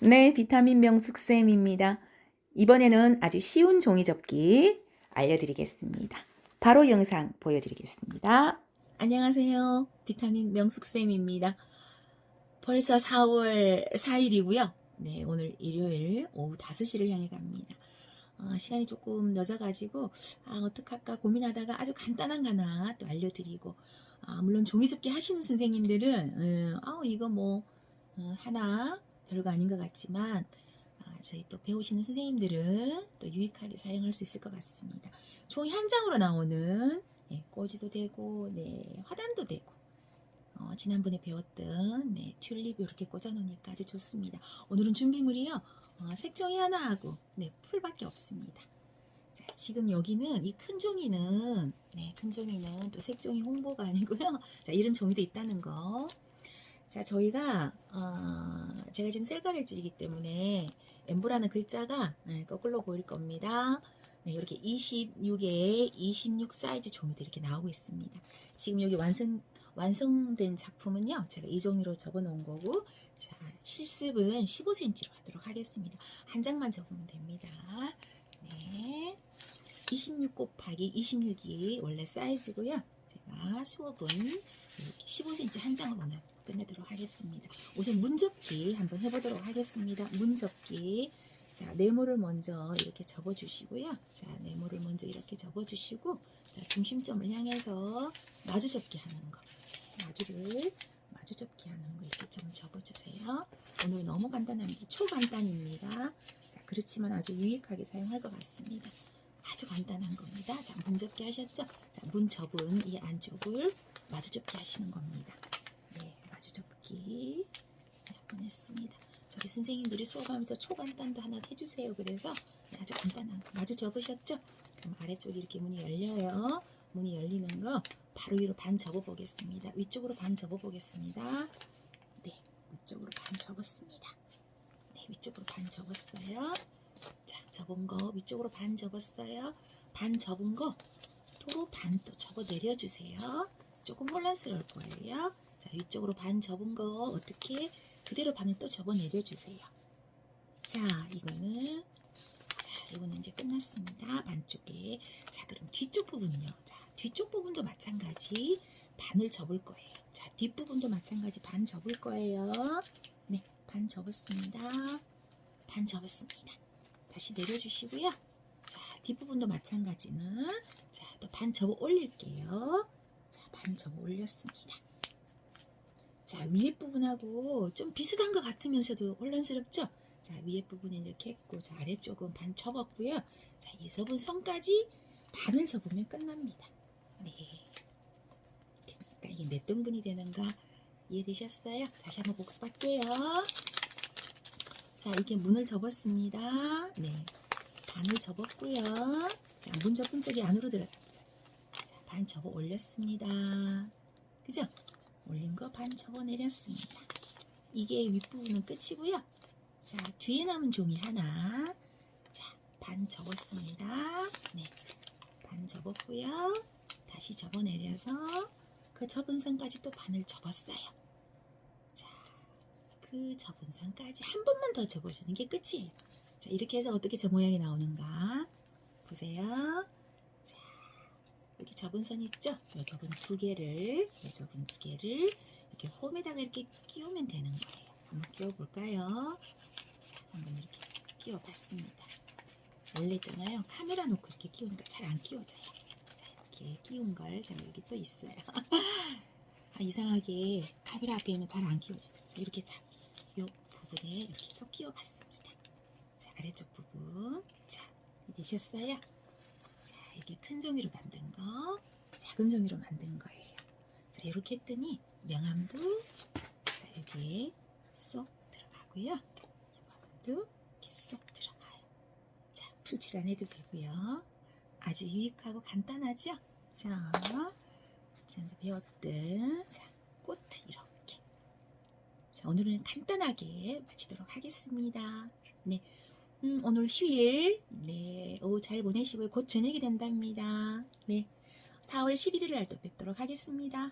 네, 비타민 명숙쌤입니다. 이번에는 아주 쉬운 종이 접기 알려드리겠습니다. 바로 영상 보여드리겠습니다. 안녕하세요. 비타민 명숙쌤입니다. 벌써 4월 4일이고요. 네, 오늘 일요일 오후 5시를 향해 갑니다. 어, 시간이 조금 늦어가지고 아, 어떡할까 고민하다가 아주 간단한 거 하나 또 알려드리고 아, 물론 종이접기 하시는 선생님들은 음, 아, 이거 뭐 어, 하나 별거 아닌 것 같지만 아, 저희 또 배우시는 선생님들은 또 유익하게 사용할 수 있을 것 같습니다. 종이 한 장으로 나오는 네, 꼬지도 되고 네, 화단도 되고 어, 지난번에 배웠던 네, 튤립 이렇게 꽂아놓으니까 아주 좋습니다. 오늘은 준비물이요. 어, 색종이 하나하고 네, 풀밖에 없습니다. 자, 지금 여기는 이 큰 종이는 네, 큰 종이는 또 색종이 홍보가 아니고요. 자, 이런 종이도 있다는 거. 자, 저희가 어, 제가 지금 셀카를 찍기 때문에 엠보라는 글자가 네, 거꾸로 보일 겁니다. 네, 이렇게 26에 26 사이즈 종이도 이렇게 나오고 있습니다. 지금 여기 완성 완성된 작품은요, 제가 이 종이로 접어 놓은 거고, 자, 실습은 15cm로 하도록 하겠습니다. 한 장만 접으면 됩니다. 네. 26 곱하기 26이 원래 사이즈고요. 제가 수업은 이렇게 15cm 한 장으로 오늘 끝내도록 하겠습니다. 우선 문접기 한번 해보도록 하겠습니다. 문접기. 자, 네모를 먼저 이렇게 접어주시고요. 자, 네모를 먼저 이렇게 접어주시고, 자, 중심점을 향해서 마주 접기 하는 거. 마주를 마주 접기 하는 거 이렇게 좀 접어주세요. 오늘 너무 간단합니다. 초간단입니다. 자, 그렇지만 아주 유익하게 사용할 것 같습니다. 아주 간단한 겁니다. 자, 문 접기 하셨죠? 자, 문 접은 이 안쪽을 마주 접기 하시는 겁니다. 몇번 했습니다. 저희 선생님들이 수업하면서 초간단도 하나 해주세요. 그래서 네, 아주 간단한 거 마주 접으셨죠? 그럼 아래쪽에 이렇게 문이 열려요. 문이 열리는 거 바로 위로 반 접어 보겠습니다. 위쪽으로 반 접어 보겠습니다. 네, 위쪽으로 반 접었습니다. 네, 위쪽으로 반 접었어요. 자, 접은 거 위쪽으로 반 접었어요. 반 접은 거 도로 반 또 접어 내려주세요. 조금 혼란스러울 거예요. 자, 위쪽으로 반 접은 거 어떻게 그대로 반을 또 접어 내려주세요. 자, 이거는 자, 이거는 이제 끝났습니다. 반쪽에. 자, 그럼 뒤쪽 부분요. 자, 뒤쪽 부분도 마찬가지 반을 접을 거예요. 자, 뒷부분도 마찬가지 반 접을 거예요. 네, 반 접었습니다. 반 접었습니다. 다시 내려주시고요. 자, 뒷부분도 마찬가지는 자, 또 반 접어 올릴게요. 자, 반 접어 올렸습니다. 자, 위에 부분하고 좀 비슷한 것 같으면서도 혼란스럽죠? 자, 위에 부분은 이렇게 했고, 자, 아래쪽은 반 접었고요. 자, 이 접은 선까지 반을 접으면 끝납니다. 네. 그러니까 이게 몇 등분이 되는가 이해되셨어요? 다시 한번 복습할게요. 자, 이렇게 문을 접었습니다. 네. 반을 접었고요. 자, 문 접은 쪽이 안으로 들어갔어요. 자, 반 접어 올렸습니다. 그죠? 올린 거 반 접어 내렸습니다. 이게 윗부분은 끝이고요. 자, 뒤에 남은 종이 하나. 자, 반 접었습니다. 네. 반 접었고요. 다시 접어 내려서 그 접은 선까지 또 반을 접었어요. 자, 그 접은 선까지 한 번만 더 접어주는 게 끝이에요. 자, 이렇게 해서 어떻게 저 모양이 나오는가 보세요. 자, 여기 접은 선 있죠? 이 접은 두 개를, 이 접은 두 개를 이렇게 홈에다가 이렇게 끼우면 되는 거예요. 한번 끼워볼까요? 자, 한번 이렇게 끼워봤습니다. 원래 있잖아요. 카메라 놓고 이렇게 끼우니까 잘 안 끼워져요. 자, 이렇게 끼운 걸, 자, 여기 또 있어요. 아, 이상하게 카메라 앞에 있면 잘 안 끼워지죠. 자, 이렇게 자, 요 부분에 이렇게 해서 끼워봤습니다. 자, 아래쪽 부분. 자, 되셨어요? 자, 이게 큰 종이로 만든 거, 작은 종이로 만든 거예요. 자, 이렇게 했더니 명암도 자, 여기에 쏙 들어가고요. 이것도 이렇게 쏙 들어가요. 자, 풀칠 안 해도 되고요. 아주 유익하고 간단하죠? 자, 지난주 배웠던 자, 꽃 이렇게. 자, 오늘은 간단하게 마치도록 하겠습니다. 네. 음, 오늘 휴일, 네, 오후 잘 보내시고요. 곧 저녁이 된답니다. 네. 4월 11일 날 또 뵙도록 하겠습니다.